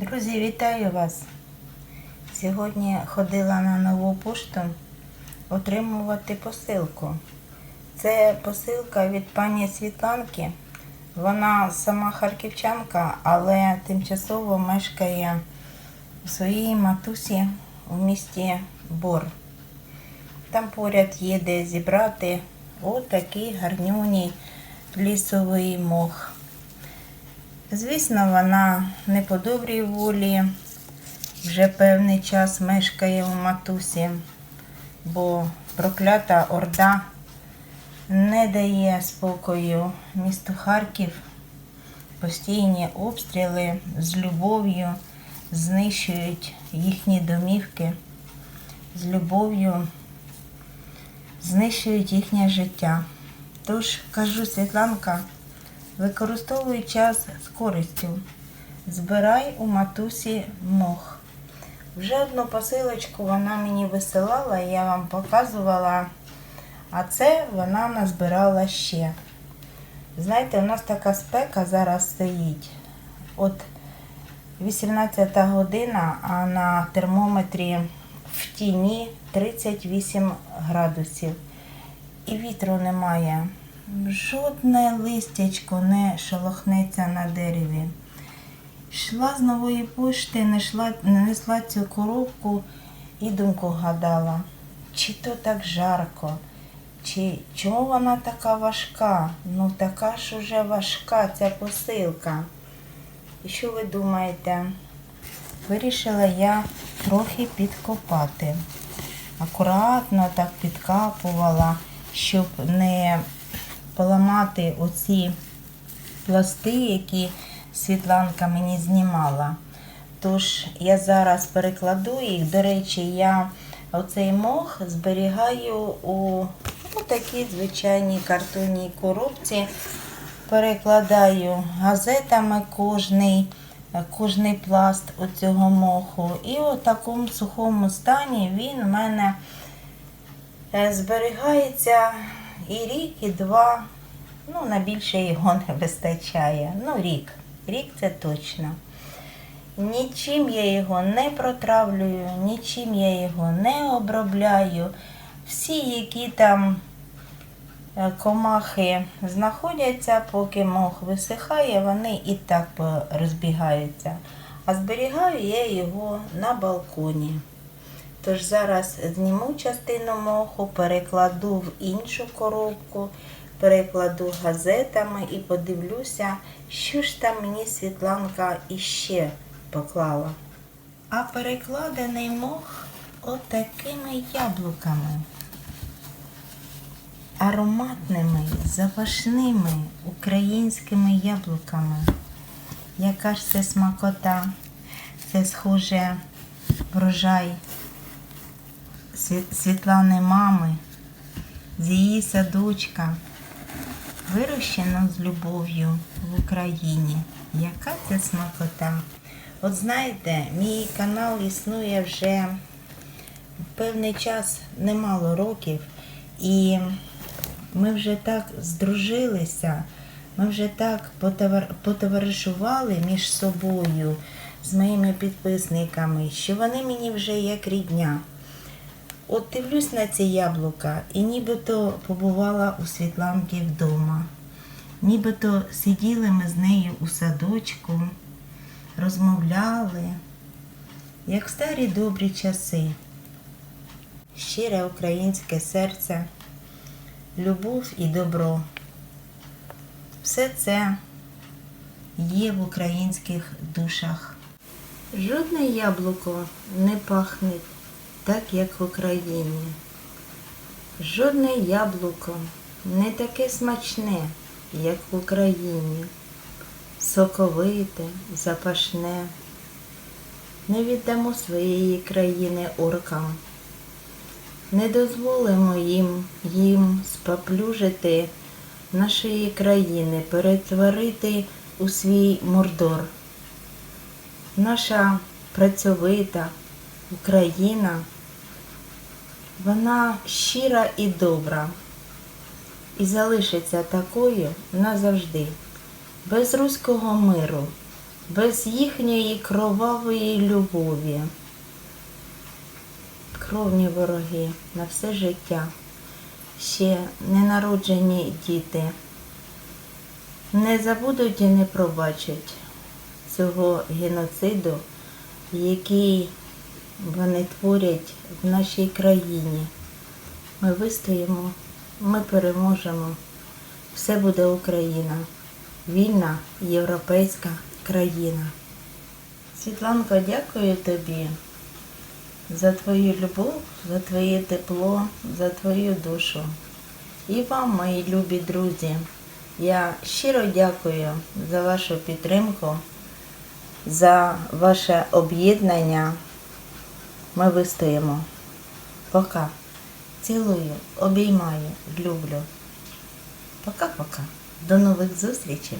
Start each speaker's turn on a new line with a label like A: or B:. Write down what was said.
A: Друзі, вітаю вас! Сьогодні ходила на нову пошту отримувати посилку. Це посилка від пані Світланки. Вона сама харківчанка, але тимчасово мешкає у своїй матусі у місті Бор. Там поряд є де зібрати отакий гарнюній лісовий мох. Звісно, вона не по добрій волі, вже певний час мешкає у матусі, бо проклята орда не дає спокою місту Харків. Постійні обстріли з любов'ю знищують їхні домівки, з любов'ю знищують їхнє життя. Тож кажу, Світланка, використовуй час з користю. Збирай у матусі мох. Вже одну посилочку вона мені висилала, я вам показувала, а це вона назбирала ще. Знаєте, у нас така спека зараз стоїть. От 18 година, а на термометрі в тіні 38 градусів. І вітру немає. Жодне листячко не шелохнеться на дереві. Йшла з нової пошти, несла, несла цю коробку і думку гадала, чи то так жарко, чи чому вона така важка? Ну така ж уже важка ця посилка. І що ви думаєте? Вирішила я трохи підкопати. Акуратно так підкапувала, щоб не поламати оці пласти, які Світланка мені знімала. Тож я зараз перекладу їх. До речі, я оцей мох зберігаю у ну, такій звичайній картонній коробці. Перекладаю газетами кожний, кожний пласт оцього моху. І у такому сухому стані він в мене е, зберігається і рік, і два. Ну, на більше його не вистачає. Ну, рік. Рік це точно. Нічим я його не протравлюю, нічим я його не обробляю. Всі, які там е, комахи знаходяться, поки мох висихає, вони і так розбігаються. А зберігаю я його на балконі. Тож зараз зніму частину моху, перекладу в іншу коробку, перекладу газетами і подивлюся, що ж там мені Світланка іще поклала. А перекладений мох отакими яблуками. Ароматними, запашними українськими яблуками. Яка ж це смакота? Це схоже врожай Світлани мами, з її садочка, вирощено з любов'ю в Україні. Яка це смакота? От знаєте, мій канал існує вже певний час, немало років, і ми вже так здружилися, ми вже так потовар- потоваришували між собою з моїми підписниками, що вони мені вже як рідня. От дивлюсь на ці яблука і нібито побувала у Світланки вдома. Нібито сиділи ми з нею у садочку, розмовляли, як в старі добрі часи. Щире українське серце, любов і добро. Все це є в українських душах. Жодне яблуко не пахне так, як в Україні. Жодне яблуко не таке смачне, як в Україні. Соковите, запашне. Не віддамо своєї країни оркам. Не дозволимо їм їм споплюжити нашої країни, перетворити у свій мордор. Наша працьовита Україна, вона щира і добра. І залишиться такою назавжди, без руського миру, без їхньої кровавої любові. Кровні вороги на все життя, ще ненароджені діти. Не забудуть і не пробачать цього геноциду, який вони творять в нашій країні. Ми вистоїмо, ми переможемо. Все буде Україна, вільна європейська країна. Світланко, дякую тобі за твою любов, за твоє тепло, за твою душу. І вам, мої любі друзі, я щиро дякую за вашу підтримку, за ваше об'єднання. Ми вистоїмо. Пока. Цілую, обіймаю, люблю. Пока-пока. До нових зустрічей.